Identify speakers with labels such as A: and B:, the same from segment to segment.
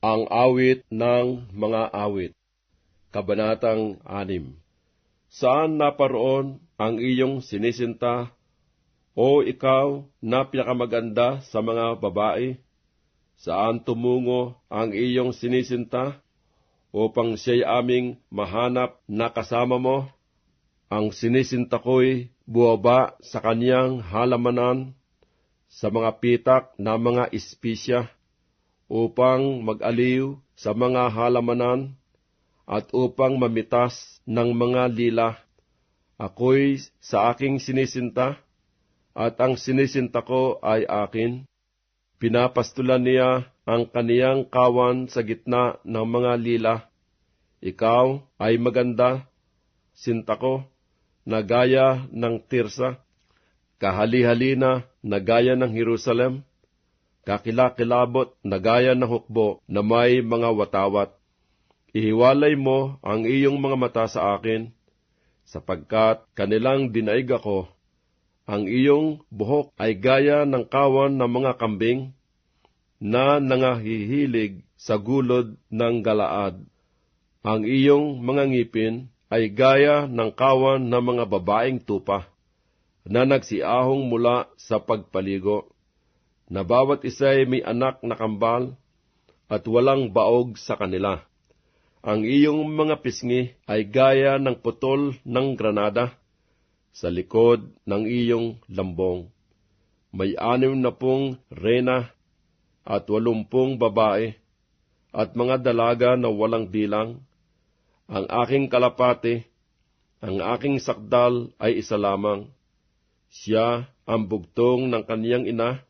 A: Ang awit ng mga awit. Kabanatang 6. Saan naparoon ang iyong sinisinta, o ikaw na pinakamaganda sa mga babae? Saan tumungo ang iyong sinisinta, upang siya'y aming mahanap na kasama mo? Ang sinisinta ko'y buwaba sa kaniyang halamanan, sa mga pitak na mga espisya, upang mag-aliw sa mga halamanan at upang mamitas ng mga lila. Ako'y sa aking sinisinta at ang sinisinta ko ay akin. Pinapastulan niya ang kaniyang kawan sa gitna ng mga lila. Ikaw ay maganda, sinta ko, na gaya ng Tirsa, kahali-halina na gaya ng Jerusalem, kakilakilabot na gaya ng hukbo na may mga watawat. Ihiwalay mo ang iyong mga mata sa akin, sapagkat kanilang dinaig ako. Ang iyong buhok ay gaya ng kawan ng mga kambing na nangahihilig sa gulod ng galaad. Ang iyong mga ngipin ay gaya ng kawan ng mga babaeng tupa na nagsiahong mula sa pagpaligo na bawat isa ay may anak na kambal at walang baog sa kanila. Ang iyong mga pisngi ay gaya ng putol ng granada sa likod ng iyong lambong. May anim na pong rena at walumpung babae at mga dalaga na walang bilang. Ang aking kalapate, ang aking sakdal ay isa lamang. Siya ang bugtong ng kaniyang ina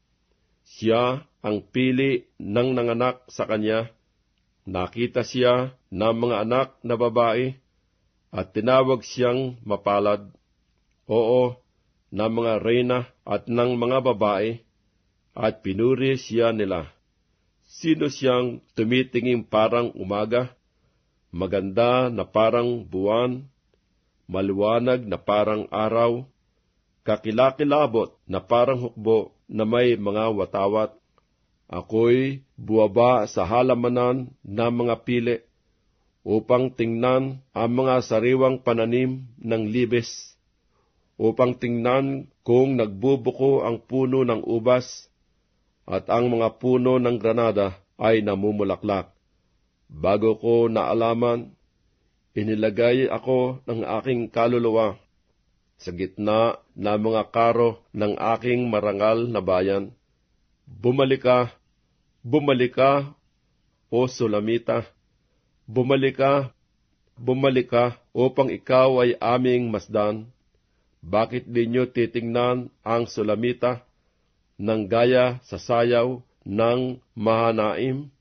A: siya ang pili ng nanganak sa kanya. Nakita siya ng mga anak na babae at tinawag siyang mapalad. Oo, ng mga reyna at ng mga babae at pinuri siya nila. Sino siyang tumitingin parang umaga, maganda na parang buwan, maliwanag na parang araw, kakilakilabot na parang hukbo na may mga watawat. Ako'y buwaba sa halamanan ng mga pili upang tingnan ang mga sariwang pananim ng libes, upang tingnan kung nagbubuko ang puno ng ubas at ang mga puno ng granada ay namumulaklak. Bago ko naalaman, inilagay ako ng aking kaluluwa sa gitna ng mga karo ng aking marangal na bayan. Bumalik ka, bumalik ka, o Sulamita. Bumalik ka, bumalik ka, upang ikaw ay aming masdan. Bakit ninyo titingnan ang Sulamita ng gaya sa sayaw ng Mahanaim?